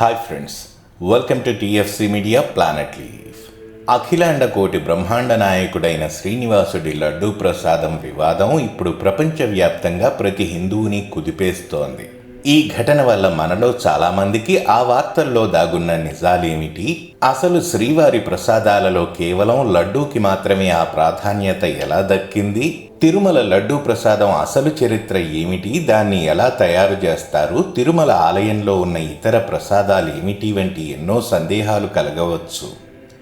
Hi friends welcome to TFC media planet live అఖిలాండ కోటి బ్రహ్మాండ నాయకుడైన శ్రీనివాసుడి లడ్డూ ప్రసాదం వివాదం ఇప్పుడు ప్రపంచవ్యాప్తంగా ప్రతి హిందువుని కుదిపేస్తోంది. ఈ ఘటన వల్ల మనలో చాలామందికి ఆ వార్తల్లో దాగున్న నిజాలేమిటి? అసలు శ్రీవారి ప్రసాదాలలో కేవలం లడ్డూకి మాత్రమే ఆ ప్రాధాన్యత ఎలా దక్కింది? తిరుమల లడ్డూ ప్రసాదం అసలు చరిత్ర ఏమిటి? దాన్ని ఎలా తయారు చేస్తారు? తిరుమల ఆలయంలో ఉన్న ఇతర ప్రసాదాలు ఏమిటి? వంటి ఎన్నో సందేహాలు కలగవచ్చు.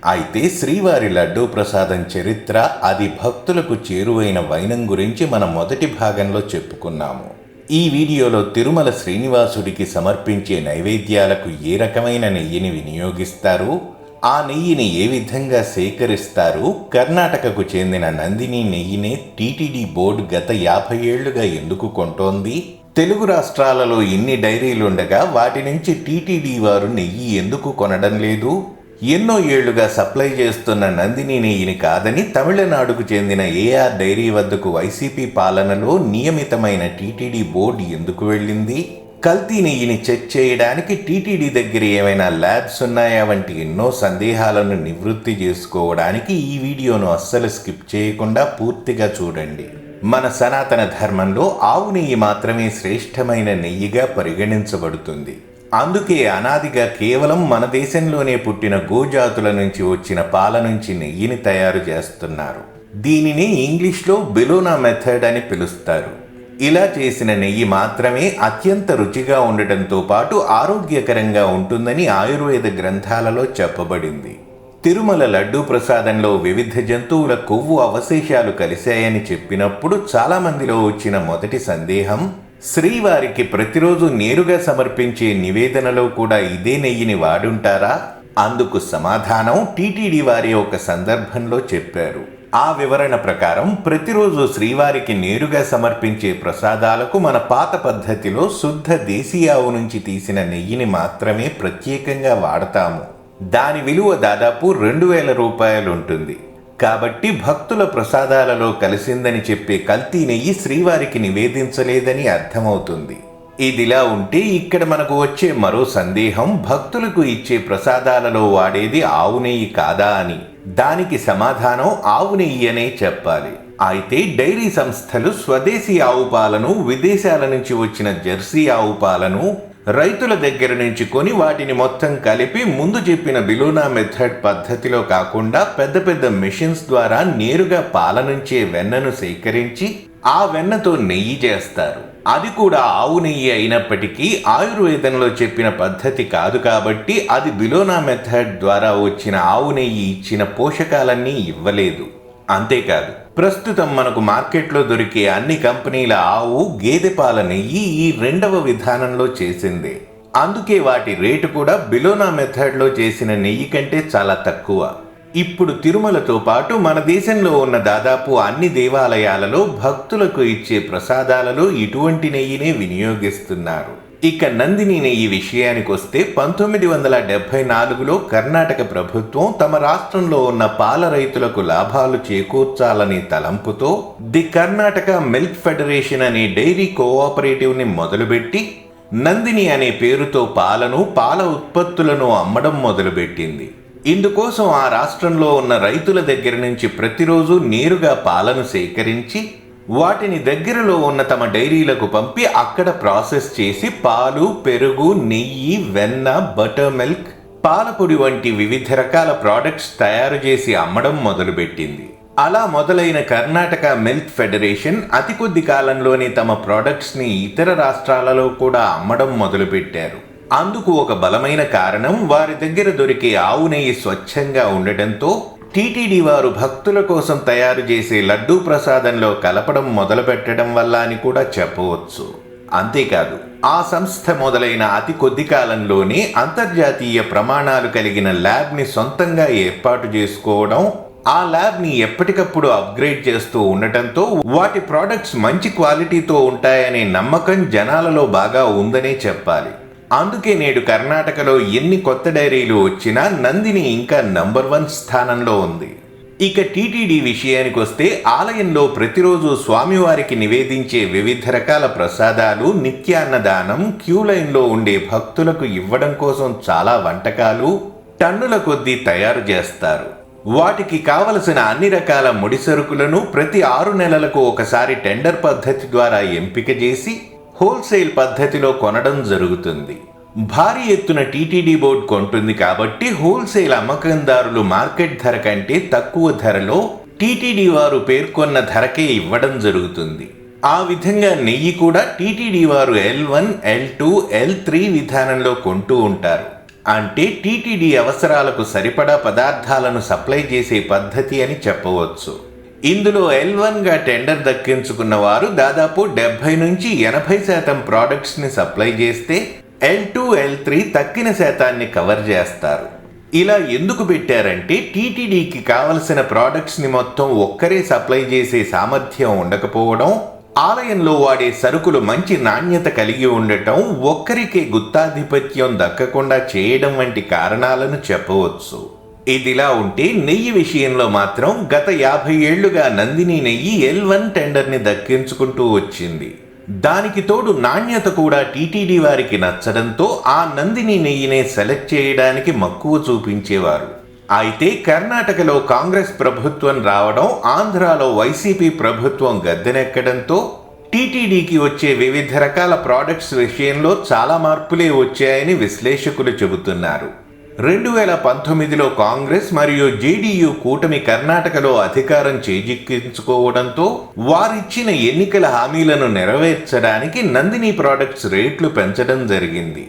అయితే శ్రీవారి లడ్డూ ప్రసాదం చరిత్ర అది భక్తులకు చేరువైన వైనం గురించి మనం మొదటి భాగంలో చెప్పుకున్నాము. ఈ వీడియోలో తిరుమల శ్రీనివాసుడికి సమర్పించే నైవేద్యాలకు ఏ రకమైన నెయ్యిని వినియోగిస్తారు? ఆ నెయ్యిని ఏ విధంగా సేకరిస్తారు? కర్ణాటకకు చెందిన నందిని నెయ్యినే టీటీడీ బోర్డు గత యాభై ఏళ్ళుగా ఎందుకు కొంటోంది? తెలుగు రాష్ట్రాలలో ఇన్ని డైరీలుండగా వాటి నుంచి టీటీడీ వారు నెయ్యి ఎందుకు కొనడం లేదు? ఎన్నో ఏళ్ళుగా సప్లై చేస్తున్న నందిని నెయ్యిని కాదని తమిళనాడుకు చెందిన ఏఆర్ డైరీ వద్దకు వైసీపీ పాలనలో నియమితమైన టీటీడీ బోర్డు ఎందుకు వెళ్ళింది? కల్తీ నెయ్యిని చెక్ చేయడానికి టీటీడీ దగ్గర ఏమైనా ల్యాబ్స్ ఉన్నాయా వంటి ఎన్నో సందేహాలను నివృత్తి చేసుకోవడానికి ఈ వీడియోను అస్సలు స్కిప్ చేయకుండా పూర్తిగా చూడండి. మన సనాతన ధర్మంలో ఆవు నెయ్యి మాత్రమే శ్రేష్టమైన నెయ్యిగా పరిగణించబడుతుంది. అందుకే అనాదిగా కేవలం మన దేశంలోనే పుట్టిన గోజాతుల నుంచి వచ్చిన పాల నుంచి నెయ్యిని తయారు చేస్తున్నారు. దీనిని ఇంగ్లీష్లో బెలోనా మెథడ్ అని పిలుస్తారు. ఇలా చేసిన నెయ్యి మాత్రమే అత్యంత రుచిగా ఉండటంతో పాటు ఆరోగ్యకరంగా ఉంటుందని ఆయుర్వేద గ్రంథాలలో చెప్పబడింది. తిరుమల లడ్డూ ప్రసాదంలో వివిధ జంతువుల కొవ్వు అవశేషాలు కలిశాయని చెప్పినప్పుడు చాలామందిలో వచ్చిన మొదటి సందేహం శ్రీవారికి ప్రతిరోజు నేరుగా సమర్పించే నివేదనలో కూడా ఇదే నెయ్యిని వాడుంటారా? అందుకు సమాధానం టీటీడీ వారి ఒక సందర్భంలో చెప్పారు. ఆ వివరణ ప్రకారం ప్రతిరోజు శ్రీవారికి నేరుగా సమర్పించే ప్రసాదాలకు మన పాత పద్ధతిలో శుద్ధ దేశీయావు నుంచి తీసిన నెయ్యిని మాత్రమే ప్రత్యేకంగా వాడతాము. దాని విలువ దాదాపు రెండు వేల రూపాయలు ఉంటుంది. కాబట్టి భక్తుల ప్రసాదాలలో కలిసిందని చెప్పే కల్తీ నెయ్యి శ్రీవారికి నివేదించలేదని అర్థమవుతుంది. ఇదిలా ఉంటే ఇక్కడ మనకు వచ్చే మరో సందేహం భక్తులకు ఇచ్చే ప్రసాదాలలో వాడేది ఆవు నెయ్యి కాదా అని. దానికి సమాధానం ఆవు నెయ్యి అనే చెప్పాలి. అయితే డైరీ సంస్థలు స్వదేశీ ఆవు పాలను విదేశాల నుంచి వచ్చిన జెర్సీ ఆవు పాలను రైతుల దగ్గర నుంచి కొని వాటిని మొత్తం కలిపి ముందు చెప్పిన బిలోనా మెథడ్ పద్ధతిలో కాకుండా పెద్ద పెద్ద మెషిన్స్ ద్వారా నేరుగా పాల నుంచే వెన్నను సేకరించి ఆ వెన్నతో నెయ్యి చేస్తారు. అది కూడా ఆవు నెయ్యి అయినప్పటికీ ఆయుర్వేదంలో చెప్పిన పద్ధతి కాదు కాబట్టి అది బిలోనా మెథడ్ ద్వారా వచ్చిన ఆవు నెయ్యి ఇచ్చిన పోషకాలన్నీ ఇవ్వలేదు. అంతేకాదు ప్రస్తుతం మనకు మార్కెట్లో దొరికే అన్ని కంపెనీల ఆవు గేదె పాల నెయ్యి ఈ రెండవ విధానంలో చేసిందే. అందుకే వాటి రేటు కూడా బిలోనా మెథడ్లో చేసిన నెయ్యి కంటే చాలా తక్కువ. ఇప్పుడు తిరుమలతో పాటు మన దేశంలో ఉన్న దాదాపు అన్ని దేవాలయాలలో భక్తులకు ఇచ్చే ప్రసాదాలలో ఇటువంటి నెయ్యినే వినియోగిస్తున్నారు. ఇక నందిని నెయ్యి విషయానికి వస్తే పంతొమ్మిది వందల డెబ్బై నాలుగులో కర్ణాటక ప్రభుత్వం తమ రాష్ట్రంలో ఉన్న పాల రైతులకు లాభాలు చేకూర్చాలని తలంపుతో ది కర్ణాటక మిల్క్ ఫెడరేషన్ అనే డైరీ కోఆపరేటివ్ని మొదలుపెట్టి నందిని అనే పేరుతో పాలను పాల ఉత్పత్తులను అమ్మడం మొదలుపెట్టింది. ఇందుకోసం ఆ రాష్ట్రంలో ఉన్న రైతుల దగ్గర నుంచి ప్రతిరోజు నేరుగా పాలను సేకరించి వాటిని దగ్గరలో ఉన్న తమ డైరీలకు పంపి అక్కడ ప్రాసెస్ చేసి పాలు పెరుగు నెయ్యి వెన్న బటర్ మిల్క్ పాలపొడి వంటి వివిధ రకాల ప్రోడక్ట్స్ తయారు చేసి అమ్మడం మొదలుపెట్టింది. అలా మొదలైన కర్ణాటక మిల్క్ ఫెడరేషన్ అతి కొద్ది కాలంలోనే తమ ప్రోడక్ట్స్ని ఇతర రాష్ట్రాలలో కూడా అమ్మడం మొదలుపెట్టారు. అందుకు ఒక బలమైన కారణం వారి దగ్గర దొరికే ఆవు నెయ్యి స్వచ్ఛంగా ఉండటంతో టీటీడీ వారు భక్తుల కోసం తయారు చేసే లడ్డూ ప్రసాదంలో కలపడం మొదలుపెట్టడం వల్ల అని కూడా చెప్పవచ్చు. అంతేకాదు ఆ సంస్థ మొదలైన అతి కొద్ది కాలంలోనే అంతర్జాతీయ ప్రమాణాలు కలిగిన ల్యాబ్ని సొంతంగా ఏర్పాటు చేసుకోవడం ఆ ల్యాబ్ని ఎప్పటికప్పుడు అప్గ్రేడ్ చేస్తూ ఉండటంతో వాటి ప్రోడక్ట్స్ మంచి క్వాలిటీతో ఉంటాయనే నమ్మకం జనాలలో బాగా ఉందనే చెప్పాలి. అందుకే నేడు కర్ణాటకలో ఎన్ని కొత్త డైరీలు వచ్చినా నందిని ఇంకా నంబర్ వన్ స్థానంలో ఉంది. ఇక టీటీడీ విషయానికి వస్తే ఆలయంలో ప్రతిరోజు స్వామివారికి నివేదించే వివిధ రకాల ప్రసాదాలు నిత్యాన్నదానం క్యూ లైన్లో ఉండే భక్తులకు ఇవ్వడం కోసం చాలా వంటకాలు టన్నుల కొద్దీ తయారు చేస్తారు. వాటికి కావలసిన అన్ని రకాల ముడి సరుకులను ప్రతి ఆరు నెలలకు ఒకసారి టెండర్ పద్ధతి ద్వారా ఎంపిక చేసి హోల్సేల్ పద్ధతిలో కొనడం జరుగుతుంది. భారీ ఎత్తున టీటీడీ బోర్డు కొంటుంది కాబట్టి హోల్సేల్ అమ్మకందారులు మార్కెట్ ధర కంటే తక్కువ ధరలో టీటీడీ వారు పేర్కొన్న ధరకే ఇవ్వడం జరుగుతుంది. ఆ విధంగా నెయ్యి కూడా టీటీడీ వారు L one L two L three విధానంలో కొంటూ ఉంటారు. అంటే టీటీడీ అవసరాలకు సరిపడా పదార్థాలను సప్లై చేసే పద్ధతి అని చెప్పవచ్చు. ఇందులో ఎల్ వన్గా టెండర్ దక్కించుకున్న వారు దాదాపు డెబ్బై నుంచి ఎనభై శాతం ప్రోడక్ట్స్ని సప్లై చేస్తే ఎల్ టూ ఎల్ త్రీ తక్కిన శాతాన్ని కవర్ చేస్తారు. ఇలా ఎందుకు పెట్టారంటే టీటీడీకి కావలసిన ప్రోడక్ట్స్ని మొత్తం ఒక్కరే సప్లై చేసే సామర్థ్యం ఉండకపోవడం ఆలయంలో వాడే సరుకులు మంచి నాణ్యత కలిగి ఉండటం ఒక్కరికే గుత్తాధిపత్యం దక్కకుండా చేయడం వంటి కారణాలను చెప్పవచ్చు. ఇదిలా ఉంటే నెయ్యి విషయంలో మాత్రం గత యాభై ఏళ్ళుగా నందిని నెయ్యి ఎల్ వన్ టెండర్ని దక్కించుకుంటూ వచ్చింది. దానికి తోడు నాణ్యత కూడా టీటీడీ వారికి నచ్చడంతో ఆ నందిని నెయ్యినే సెలెక్ట్ చేయడానికి మక్కువ చూపించేవారు. అయితే కర్ణాటకలో కాంగ్రెస్ ప్రభుత్వం రావడం ఆంధ్రాలో వైసీపీ ప్రభుత్వం గద్దెనెక్కడంతో టీటీడీకి వచ్చే వివిధ రకాల ప్రోడక్ట్స్ విషయంలో చాలా మార్పులే వచ్చాయని విశ్లేషకులు చెబుతున్నారు. రెండు వేల పంతొమ్మిదిలో కాంగ్రెస్ మరియు జేడీయూ కూటమి కర్ణాటకలో అధికారం చేజిక్కించుకోవడంతో వారిచ్చిన ఎన్నికల హామీలను నెరవేర్చడానికి నందిని ప్రోడక్ట్స్ రేట్లు పెంచడం జరిగింది.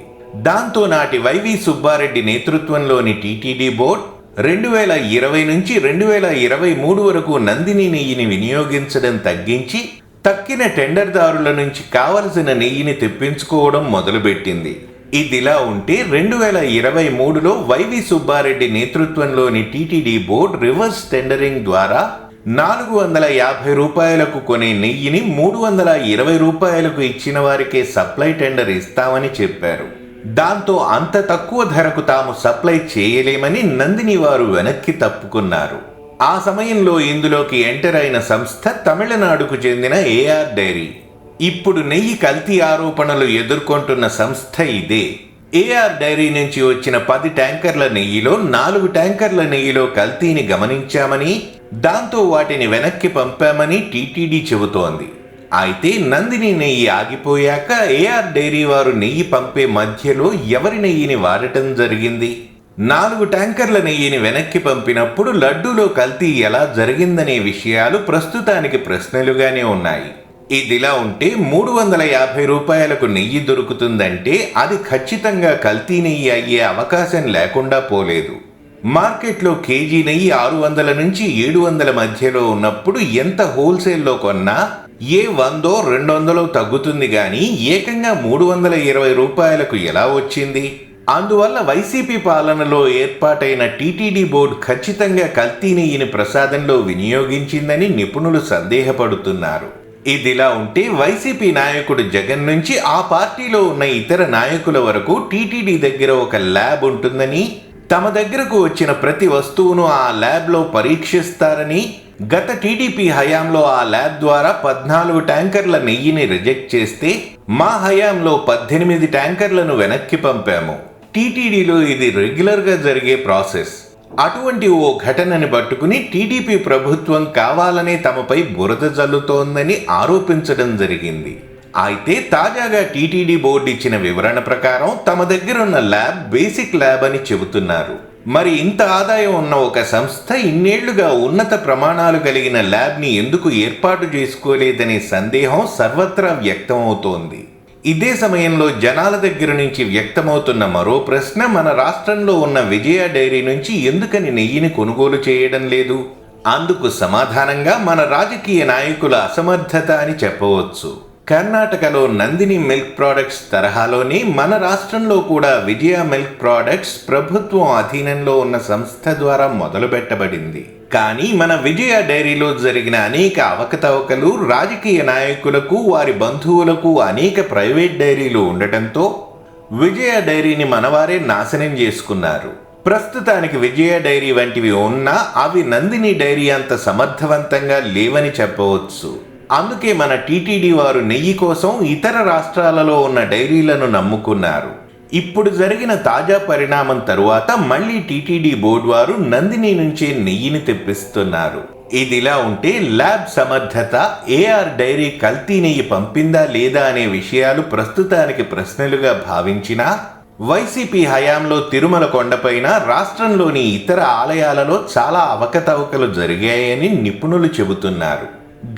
దాంతో నాటి వైవి సుబ్బారెడ్డి నేతృత్వంలోని టీటీడీ బోర్డ్ రెండు వేల ఇరవై నుంచి రెండు వేల ఇరవై మూడు వరకు నందిని నెయ్యిని వినియోగించడం తగ్గించి తక్కిన టెండర్దారుల నుంచి కావలసిన నెయ్యిని తెప్పించుకోవడం మొదలుపెట్టింది. ఇదిలా ఉంటే రెండు వేల ఇరవై మూడులో వైవి సుబ్బారెడ్డి నేతృత్వంలోని టీటీడీ బోర్డు రివర్స్ టెండరింగ్ ద్వారా నాలుగు వందల యాభై రూపాయలకు కొనే నెయ్యిని మూడు వందల ఇరవై రూపాయలకు ఇచ్చిన వారికే సప్లై టెండర్ ఇస్తామని చెప్పారు. దాంతో అంత తక్కువ ధరకు తాము సప్లై చేయలేమని నందిని వారు వెనక్కి తప్పుకున్నారు. ఆ సమయంలో ఇందులోకి ఎంటర్ అయిన సంస్థ తమిళనాడుకు చెందిన ఏఆర్ డైరీ. ఇప్పుడు నెయ్యి కల్తీ ఆరోపణలు ఎదుర్కొంటున్న సంస్థ ఇదే. ఏఆర్ డైరీ నుంచి వచ్చిన పది ట్యాంకర్ల నెయ్యిలో నాలుగు ట్యాంకర్ల నెయ్యిలో కల్తీని గమనించామని దాంతో వాటిని వెనక్కి పంపామని టీటీడీ చెబుతోంది. అయితే నందిని నెయ్యి ఆగిపోయాక ఏఆర్ డైరీ వారు నెయ్యి పంపే మధ్యలో ఎవరి నెయ్యిని వాడటం జరిగింది? నాలుగు ట్యాంకర్ల నెయ్యిని వెనక్కి పంపినప్పుడు లడ్డూలో కల్తీ ఎలా జరిగిందనే విషయాలు ప్రస్తుతానికి ప్రశ్నలుగానే ఉన్నాయి. ఇదిలా ఉంటే మూడు వందల యాభై రూపాయలకు నెయ్యి దొరుకుతుందంటే అది ఖచ్చితంగా కల్తీ నెయ్యి అయ్యే అవకాశం లేకుండా పోలేదు. మార్కెట్లో కేజీ నెయ్యి ఆరు వందల నుంచి ఏడు వందల మధ్యలో ఉన్నప్పుడు ఎంత హోల్సేల్లో కొన్నా ఏ వందో రెండు వందలో తగ్గుతుంది కానీ ఏకంగా మూడు వందల ఇరవై రూపాయలకు ఎలా వచ్చింది? అందువల్ల వైసీపీ పాలనలో ఏర్పాటైన టీటీడీ బోర్డు ఖచ్చితంగా కల్తీ నెయ్యిని ప్రసాదంలో వినియోగించిందని నిపుణులు సందేహపడుతున్నారు. ఇదిలా ఉంటే వైసీపీ నాయకుడు జగన్ నుంచి ఆ పార్టీలో ఉన్న ఇతర నాయకుల వరకు టీటీడీ దగ్గర ఒక ల్యాబ్ ఉంటుందని తమ దగ్గరకు వచ్చిన ప్రతి వస్తువును ఆ ల్యాబ్లో పరీక్షిస్తారని గత టీడీపీ హయాంలో ఆ ల్యాబ్ ద్వారా పద్నాలుగు ట్యాంకర్ల నెయ్యిని రిజెక్ట్ చేస్తే మా హయాంలో పద్దెనిమిది ట్యాంకర్లను వెనక్కి పంపాము. టీటీడీలో ఇది రెగ్యులర్గా జరిగే ప్రాసెస్. అటువంటి ఓ ఘటనని పట్టుకుని టీడీపీ ప్రభుత్వం కావాలనే తమపై బురద జల్లుతోందని ఆరోపించడం జరిగింది. అయితే తాజాగా టీటీడీ బోర్డు ఇచ్చిన వివరణ ప్రకారం తమ దగ్గరున్న ల్యాబ్ బేసిక్ ల్యాబ్ అని చెబుతున్నారు. మరి ఇంత ఆదాయం ఉన్న ఒక సంస్థ ఇన్నేళ్ళుగా ఉన్నత ప్రమాణాలు కలిగిన ల్యాబ్ని ఎందుకు ఏర్పాటు చేసుకోలేదనే సందేహం సర్వత్రా వ్యక్తమవుతోంది. ఇదే సమయంలో జనాల దగ్గర నుంచి వ్యక్తమవుతున్న మరో ప్రశ్న మన రాష్ట్రంలో ఉన్న విజయ డైరీ నుంచి ఎందుకని నెయ్యిని కొనుగోలు చేయడం లేదు? అందుకు సమాధానంగా మన రాజకీయ నాయకుల అసమర్థత అని చెప్పవచ్చు. కర్ణాటకలో నందిని మిల్క్ ప్రోడక్ట్స్ తరహాలోనే మన రాష్ట్రంలో కూడా విజయ మిల్క్ ప్రోడక్ట్స్ ప్రభుత్వం అధీనంలో ఉన్న సంస్థ ద్వారా మొదలుపెట్టబడింది. కానీ మన విజయ డైరీలో జరిగిన అనేక అవకతవకలు రాజకీయ నాయకులకు వారి బంధువులకు అనేక ప్రైవేట్ డైరీలు ఉండటంతో విజయ డైరీని మనవారే నాశనం చేసుకున్నారు. ప్రస్తుతానికి విజయ డైరీ వంటివి ఉన్నా అవి నందిని డైరీ అంత సమర్థవంతంగా లేవని చెప్పవచ్చు. అందుకే మన టీటీడీ వారు నెయ్యి కోసం ఇతర రాష్ట్రాలలో ఉన్న డైరీలను నమ్ముకున్నారు. ఇప్పుడు జరిగిన తాజా పరిణామం తరువాత మళ్ళీ టీటీడీ బోర్డు వారు నందిని నుంచే నెయ్యిని తెప్పిస్తున్నారు. ఇదిలా ఉంటే ల్యాబ్ సమర్థత ఏఆర్ డైరీ కల్తీ నెయ్యి పంపిందా లేదా అనే విషయాలు ప్రస్తుతానికి ప్రశ్నలుగా భావించినా వైసీపీ హయాంలో తిరుమల కొండపైన రాష్ట్రంలోని ఇతర ఆలయాలలో చాలా అవకతవకలు జరిగాయని నిపుణులు చెబుతున్నారు.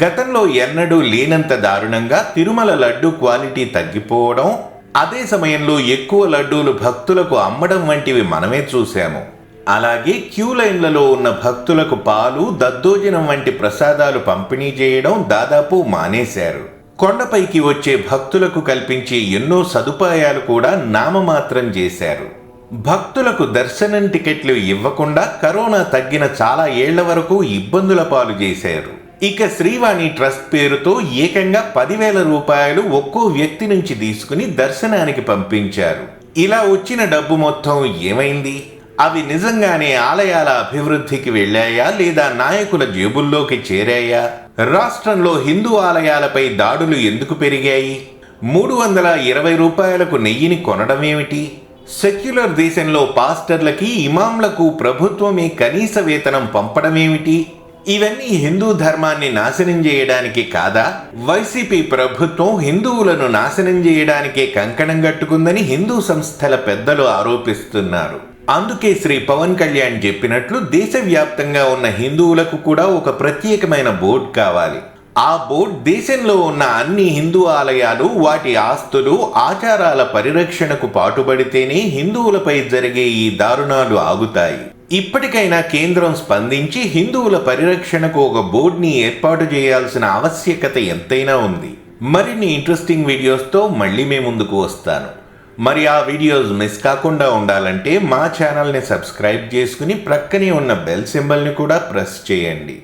గతంలో ఎన్నడూ లేనంత దారుణంగా తిరుమల లడ్డు క్వాలిటీ తగ్గిపోవడం అదే సమయంలో ఎక్కువ లడ్డూలు భక్తులకు అమ్మడం వంటివి మనమే చూశాము. అలాగే క్యూ లైన్లలో ఉన్న భక్తులకు పాలు దద్దోజనం వంటి ప్రసాదాలు పంపిణీ చేయడం దాదాపు మానేశారు. కొండపైకి వచ్చే భక్తులకు కల్పించే ఎన్నో సదుపాయాలు కూడా నామమాత్రం చేశారు. భక్తులకు దర్శనం టికెట్లు ఇవ్వకుండా కరోనా తగ్గిన చాలా ఏళ్ళ వరకు ఇబ్బందుల పాలు చేశారు. ఇక శ్రీవాణి ట్రస్ట్ పేరుతో ఏకంగా పదివేల రూపాయలు ఒక్కో వ్యక్తి నుంచి తీసుకుని దర్శనానికి పంపించారు. ఇలా వచ్చిన డబ్బు మొత్తం ఏమైంది? అవి నిజంగానే ఆలయాల అభివృద్ధికి వెళ్ళాయా లేదా నాయకుల జేబుల్లోకి చేరాయా? రాష్ట్రంలో హిందూ ఆలయాలపై దాడులు ఎందుకు పెరిగాయి? మూడు వందల ఇరవై రూపాయలకు నెయ్యిని కొనడమేమిటి సెక్యులర్ దేశంలో పాస్టర్లకి ఇమాంలకు ప్రభుత్వమే కనీస వేతనం పంపడమేమిటి ఇవన్నీ హిందూ ధర్మాన్ని నాశనం చేయడానికి కాదా? వైసీపీ ప్రభుత్వం హిందువులను నాశనం చేయడానికే కంకణం కట్టుకుందని హిందూ సంస్థల పెద్దలు ఆరోపిస్తున్నారు. అందుకే శ్రీ పవన్ కళ్యాణ్ చెప్పినట్లు దేశవ్యాప్తంగా ఉన్న హిందువులకు కూడా ఒక ప్రత్యేకమైన బోర్డు కావాలి. ఆ బోర్డు దేశంలో ఉన్న అన్ని హిందూ ఆలయాలు వాటి ఆస్తులు ఆచారాల పరిరక్షణకు పాటుపడితేనే హిందువులపై జరిగే ఈ దారుణాలు ఆగుతాయి. ఇప్పటికైనా కేంద్రం స్పందించి హిందువుల పరిరక్షణకు ఒక బోర్డుని ఏర్పాటు చేయాల్సిన ఆవశ్యకత ఎంతైనా ఉంది. మరిన్ని ఇంట్రెస్టింగ్ వీడియోస్తో మళ్ళీ మీ ముందుకు వస్తాను. మరి ఆ వీడియోస్ మిస్ కాకుండా ఉండాలంటే మా ఛానల్ని సబ్స్క్రైబ్ చేసుకుని ప్రక్కనే ఉన్న బెల్ సింబల్ని కూడా ప్రెస్ చేయండి.